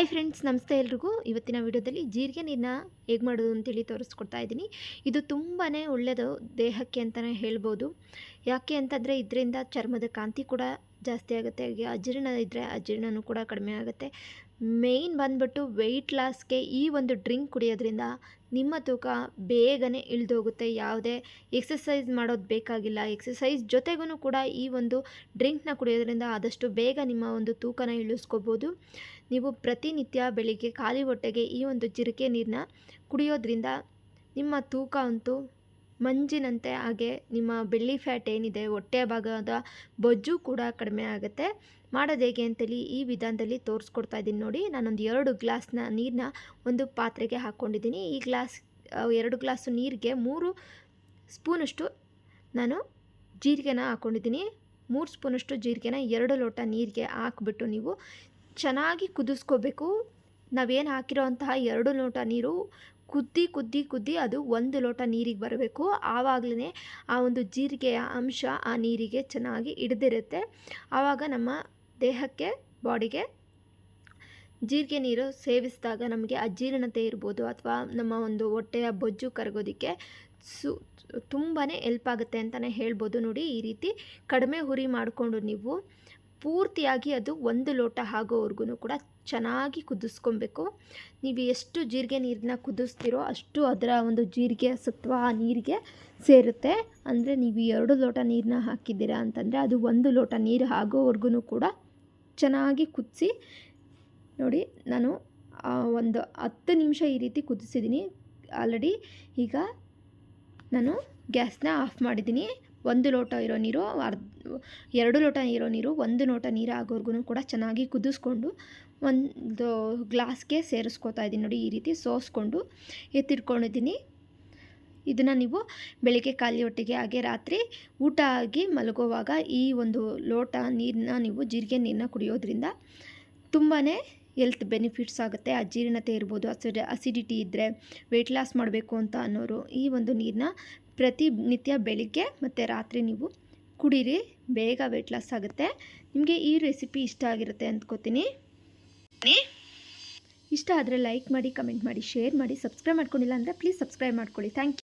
Hi friends ನಮಸ್ತೆ ಎಲ್ರಿಗೂ. ಇವತ್ತಿನ ವಿಡಿಯೋದಲ್ಲಿ ಜೀರಿಗೆ ನೀರನ್ನ ಹೇಗೆ ಮಾಡೋದು ಅಂತೇಳಿ ತೋರಿಸ್ಕೊಡ್ತಾ ಇದ್ದೀನಿ. ಇದು ತುಂಬಾ ಒಳ್ಳೆಯದು ದೇಹಕ್ಕೆ ಅಂತಲೇ ಹೇಳ್ಬೋದು. ಯಾಕೆ ಅಂತಂದರೆ ಇದರಿಂದ ಚರ್ಮದ ಕಾಂತಿ ಕೂಡ ಜಾಸ್ತಿ ಆಗುತ್ತೆ. ಹಾಗೆ ಅಜೀರ್ಣ ಇದ್ದರೆ ಅಜೀರ್ಣನೂ ಕೂಡ ಕಡಿಮೆ ಆಗುತ್ತೆ. ಮೇಯ್ನ್ ಬಂದ್ಬಿಟ್ಟು ವೆಯ್ಟ್ ಲಾಸ್ಗೆ ಈ ಒಂದು ಡ್ರಿಂಕ್ ಕುಡಿಯೋದ್ರಿಂದ ನಿಮ್ಮ ತೂಕ ಬೇಗನೆ ಇಳಿದೋಗುತ್ತೆ. ಯಾವುದೇ ಎಕ್ಸಸೈಸ್ ಮಾಡೋದು ಬೇಕಾಗಿಲ್ಲ. ಎಕ್ಸಸೈಸ್ ಜೊತೆಗೂ ಕೂಡ ಈ ಒಂದು ಡ್ರಿಂಕ್ನ ಕುಡಿಯೋದ್ರಿಂದ ಆದಷ್ಟು ಬೇಗ ನಿಮ್ಮ ಒಂದು ತೂಕನ ಇಳಿಸ್ಕೋಬೋದು. ನೀವು ಪ್ರತಿನಿತ್ಯ ಬೆಳಿಗ್ಗೆ ಖಾಲಿ ಹೊಟ್ಟೆಗೆ ಈ ಒಂದು ಜಿರಕೆ ನೀರನ್ನ ಕುಡಿಯೋದ್ರಿಂದ ನಿಮ್ಮ ತೂಕ ಅಂತೂ ಮಂಜಿನಂತೆ, ಹಾಗೆ ನಿಮ್ಮ ಬೆಳ್ಳಿ ಫ್ಯಾಟ್ ಏನಿದೆ ಹೊಟ್ಟೆ ಭಾಗದ ಬೊಜ್ಜು ಕೂಡ ಕಡಿಮೆ ಆಗುತ್ತೆ. ಮಾಡೋದು ಹೇಗೆ ಅಂತೇಳಿ ಈ ವಿಧಾನದಲ್ಲಿ ತೋರಿಸ್ಕೊಡ್ತಾ ಇದ್ದೀನಿ ನೋಡಿ. ನಾನೊಂದು ಎರಡು ಗ್ಲಾಸ್ನ ನೀರನ್ನ ಒಂದು ಪಾತ್ರೆಗೆ ಹಾಕ್ಕೊಂಡಿದ್ದೀನಿ. ಈ ಗ್ಲಾಸ್ ಎರಡು ಗ್ಲಾಸು ನೀರಿಗೆ ಮೂರು ಸ್ಪೂನಷ್ಟು ನಾನು ಜೀರಿಗೆನ ಹಾಕ್ಕೊಂಡಿದ್ದೀನಿ. ಮೂರು ಸ್ಪೂನಷ್ಟು ಜೀರಿಗೆನ ಎರಡು ಲೋಟ ನೀರಿಗೆ ಹಾಕ್ಬಿಟ್ಟು ನೀವು ಚೆನ್ನಾಗಿ ಕುದಿಸ್ಕೋಬೇಕು. ನಾವೇನು ಹಾಕಿರೋ ಅಂತಹ ಎರಡು ಲೋಟ ನೀರು ಕುದ್ದಿ ಕುದ್ದಿ ಕುದ್ದಿ ಅದು ಒಂದು ಲೋಟ ನೀರಿಗೆ ಬರಬೇಕು. ಆವಾಗಲೇ ಆ ಒಂದು ಜೀರಿಗೆಯ ಅಂಶ ಆ ನೀರಿಗೆ ಚೆನ್ನಾಗಿ ಹಿಡಿದಿರುತ್ತೆ. ಆವಾಗ ನಮ್ಮ ದೇಹಕ್ಕೆ, ಬಾಡಿಗೆ ಜೀರಿಗೆ ನೀರು ಸೇವಿಸಿದಾಗ ನಮಗೆ ಅಜೀರ್ಣತೆ ಇರ್ಬೋದು ಅಥವಾ ನಮ್ಮ ಒಂದು ಹೊಟ್ಟೆಯ ಬೊಜ್ಜು ಕರಗೋದಕ್ಕೆ ಸು ತುಂಬಾ ಎಲ್ಪ್ ಆಗುತ್ತೆ ಅಂತಲೇ ಹೇಳ್ಬೋದು ನೋಡಿ ಈ ರೀತಿ ಕಡಿಮೆ ಹುರಿ ಮಾಡಿಕೊಂಡು ನೀವು ಪೂರ್ತಿಯಾಗಿ ಅದು ಒಂದು ಲೋಟ ಆಗೋವರೆಗೂ ಕೂಡ ಚೆನ್ನಾಗಿ ಕುದಿಸ್ಕೊಬೇಕು. ನೀವು ಎಷ್ಟು ಜೀರಿಗೆ ನೀರನ್ನ ಕುದಿಸ್ತೀರೋ ಅಷ್ಟು ಅದರ ಒಂದು ಜೀರಿಗೆ ಸತ್ವ ಆ ನೀರಿಗೆ ಸೇರುತ್ತೆ. ಅಂದರೆ ನೀವು ಎರಡು ಲೋಟ ನೀರನ್ನ ಹಾಕಿದ್ದೀರಾ ಅಂತಂದರೆ ಅದು ಒಂದು ಲೋಟ ನೀರು ಆಗೋವರೆಗೂ ಕೂಡ ಚೆನ್ನಾಗಿ ಕುದಿಸಿ ನೋಡಿ, ನಾನು ಒಂದು ಹತ್ತು ನಿಮಿಷ ಈ ರೀತಿ ಕುದಿಸಿದ್ದೀನಿ. ಆಲ್ರೆಡಿ ಈಗ ನಾನು ಗ್ಯಾಸ್ನ ಆಫ್ ಮಾಡಿದ್ದೀನಿ. ಒಂದು ಲೋಟ ಇರೋ ನೀರು, ಅರ್ಧ, ಎರಡು ಲೋಟ ಇರೋ ನೀರು, ಒಂದು ಲೋಟ ನೀರು ಆಗೋವರೆಗೂ ಕೂಡ ಚೆನ್ನಾಗಿ ಕುದಿಸ್ಕೊಂಡು ಒಂದು ಗ್ಲಾಸ್ಗೆ ಸೇರಿಸ್ಕೊತಾ ಇದ್ದೀನಿ ನೋಡಿ ಈ ರೀತಿ ಸೋಸ್ಕೊಂಡು ಎತ್ತಿಟ್ಕೊಂಡಿದ್ದೀನಿ. ಇದನ್ನು ನೀವು ಬೆಳಿಗ್ಗೆ ಖಾಲಿ ಹೊಟ್ಟೆಗೆ ಹಾಗೆ ರಾತ್ರಿ ಊಟ ಆಗಿ ಮಲಗುವಾಗ ಈ ಒಂದು ಲೋಟ ನೀರನ್ನ ನೀವು ಜೀರಿಗೆ ನೀರನ್ನ ಕುಡಿಯೋದ್ರಿಂದ ತುಂಬಾ ಹೆಲ್ತ್ ಬೆನಿಫಿಟ್ಸ್ ಆಗುತ್ತೆ. ಅಜೀರ್ಣತೆ ಇರ್ಬೋದು, ಅಸಿಡಿ, ಅಸಿಡಿಟಿ ಇದ್ದರೆ ವೆಯ್ಟ್ ಲಾಸ್ ಮಾಡಬೇಕು ಅಂತ ಅನ್ನೋರು ಈ ಒಂದು ನೀರನ್ನ ಪ್ರತಿನಿತ್ಯ ಬೆಳಿಗ್ಗೆ ಮತ್ತು ರಾತ್ರಿ ನೀವು ಕುಡೀರಿ, ಬೇಗ ವೆಯ್ಟ್ ಲಾಸ್ ಆಗುತ್ತೆ. ನಿಮಗೆ ಈ ರೆಸಿಪಿ ಇಷ್ಟ ಆಗಿರುತ್ತೆ ಅಂದ್ಕೋತೀನಿ. ಇಷ್ಟ ಆದರೆ ಲೈಕ್ ಮಾಡಿ ಕಮೆಂಟ್ ಮಾಡಿ ಶೇರ್ ಮಾಡಿ ಸಬ್ಸ್ಕ್ರೈಬ್ ಮಾಡ್ಕೊಂಡಿಲ್ಲ ಅಂದರೆ ಪ್ಲೀಸ್ ಸಬ್ಸ್ಕ್ರೈಬ್ ಮಾಡ್ಕೊಳ್ಳಿ. Thank you